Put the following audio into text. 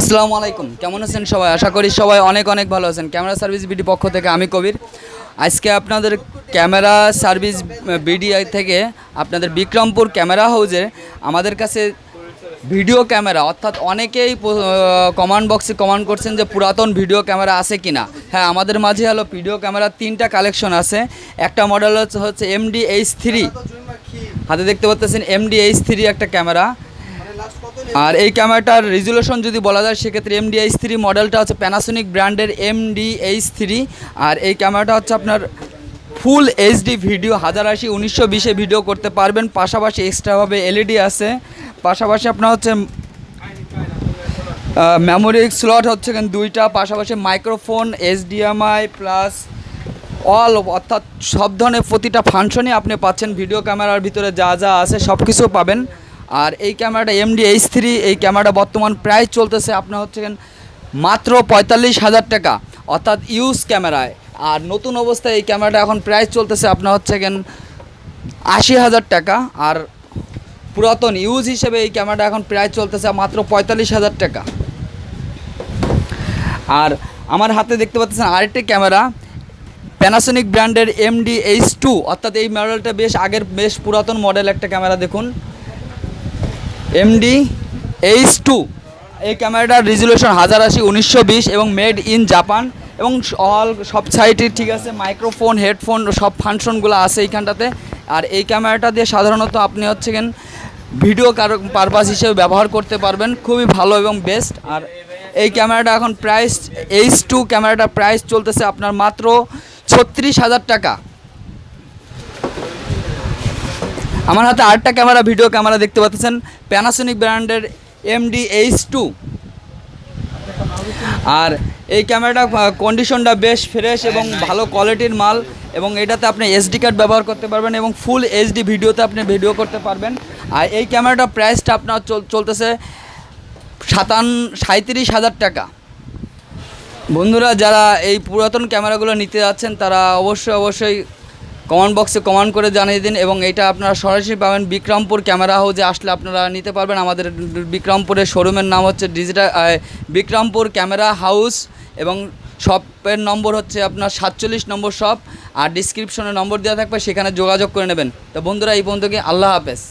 আসসালামু আলাইকুম। কেমন আছেন সবাই? আশা করি সবাই অনেক অনেক ভালো আছেন। ক্যামেরা সার্ভিস বিডি পক্ষ থেকে আমি কবির। আজকে আপনাদের ক্যামেরা সার্ভিস বিডি থেকে আপনাদের বিক্রমপুর ক্যামেরা হাউজে আমাদের কাছে ভিডিও ক্যামেরা। অর্থাৎ অনেকেই কমান্ড বক্সে কমান্ড করছেন যে পুরাতন ভিডিও ক্যামেরা আছে কিনা। হ্যাঁ আমাদের মাঝে হলো ভিডিও ক্যামেরার তিনটা কালেকশন আছে। একটা মডেল হচ্ছে হচ্ছে এমডি এইচ থ্রি হাতে দেখতে পাচ্ছেন এমডি এইচ থ্রি একটা ক্যামেরা। আর এই ক্যামেরাটার রেজুলেশন যদি বলা যায়, সেক্ষেত্রে এমডি এইচ থ্রি মডেলটা হচ্ছে প্যানাসোনিক ব্র্যান্ডের এমডি এইচ থ্রি আর এই ক্যামেরাটা হচ্ছে আপনার ফুল এইচডি ভিডিও, হাজার আশি, উনিশশো বিশে ভিডিও করতে পারবেন। পাশাপাশি এক্সট্রাভাবে এলইডি আছে। পাশাপাশি আপনার হচ্ছে মেমোরি স্লট হচ্ছে দুইটা। পাশাপাশি মাইক্রোফোন এইচডিএমআই প্লাস অল অর্থাৎ সব ধরনের প্রতিটা ফাংশনই আপনি পাচ্ছেন। ভিডিও ক্যামেরার ভিতরে যা যা আছে সব কিছু পাবেন। আর এই ক্যামেরাটা এমডি এইচ থ্রি এই ক্যামেরাটা বর্তমান প্রাইস চলতেছে আপনার হচ্ছে এখানে মাত্র পঁয়তাল্লিশ হাজার টাকা, অর্থাৎ ইউজ ক্যামেরায়। আর নতুন অবস্থায় এই ক্যামেরাটা এখন প্রাইস চলতেছে আপনার হচ্ছে এখানে আশি হাজার টাকা, আর পুরাতন ইউজ হিসেবে এই ক্যামেরাটা এখন প্রাইস চলতেছে মাত্র পঁয়তাল্লিশ হাজার টাকা। আর আমার হাতে দেখতে পাচ্ছেন আরেকটি ক্যামেরা প্যানাসোনিক ব্র্যান্ডের এমডি এইচ টু অর্থাৎ এই মডেলটা বেশ আগের, বেশ পুরাতন মডেল একটা ক্যামেরা দেখুন। এমডি এইচ টু এই ক্যামেরাটার রেজুলেশন হাজার আশি, উনিশশো বিশ এবং মেড ইন জাপান এবং অল সব সাইটে ঠিক আছে মাইক্রোফোন হেডফোন সব ফাংশনগুলো আছে এইখানটাতে। আর এই ক্যামেরাটা দিয়ে সাধারণত আপনি হচ্ছে ভিডিও কারও পারপাস হিসেবে ব্যবহার করতে পারবেন, খুবই ভালো এবং বেস্ট আর এই ক্যামেরাটা এখন প্রাইস এইচ টু ক্যামেরাটার প্রাইস চলতেছে আপনার মাত্র ছত্রিশ হাজার টাকা। আমার হাতে আরেকটা ক্যামেরা, ভিডিও ক্যামেরা দেখতে পাচ্ছেন প্যানাসোনিক ব্র্যান্ডের এমডি এইচ টু আর এই ক্যামেরাটা কন্ডিশনটা বেশ ফ্রেশ এবং ভালো কোয়ালিটির মাল এবং এটাতে আপনি এসডি কার্ড ব্যবহার করতে পারবেন এবং ফুল এইচডি ভিডিওতে আপনি ভিডিও করতে পারবেন। আর এই ক্যামেরাটার প্রাইসটা আপনার চল- চলতেছে সাতান সাঁত্রিশ হাজার টাকা। বন্ধুরা, যারা এই পুরাতন ক্যামেরাগুলো নিতে যাচ্ছেন, তারা অবশ্যই অবশ্যই কমেন্ট বক্সে কমেন্ট করে জানিয়ে দিন এবং এটা আপনারা সরাসরি পাবেন বিক্রমপুর ক্যামেরা হাউজে আসলে আপনারা নিতে পারবেন। আমাদের বিক্রমপুরের শোরুমের নাম হচ্ছে ডিজিটাল বিক্রমপুর ক্যামেরা হাউস এবং শপের নম্বর হচ্ছে আপনার সাতচল্লিশ নম্বর শপ আর ডিসক্রিপশনে নম্বর দেওয়া থাকবে, সেখানে যোগাযোগ করে নেবেন। তো বন্ধুরা, এই পর্যন্ত কি আল্লাহ হাফেজ।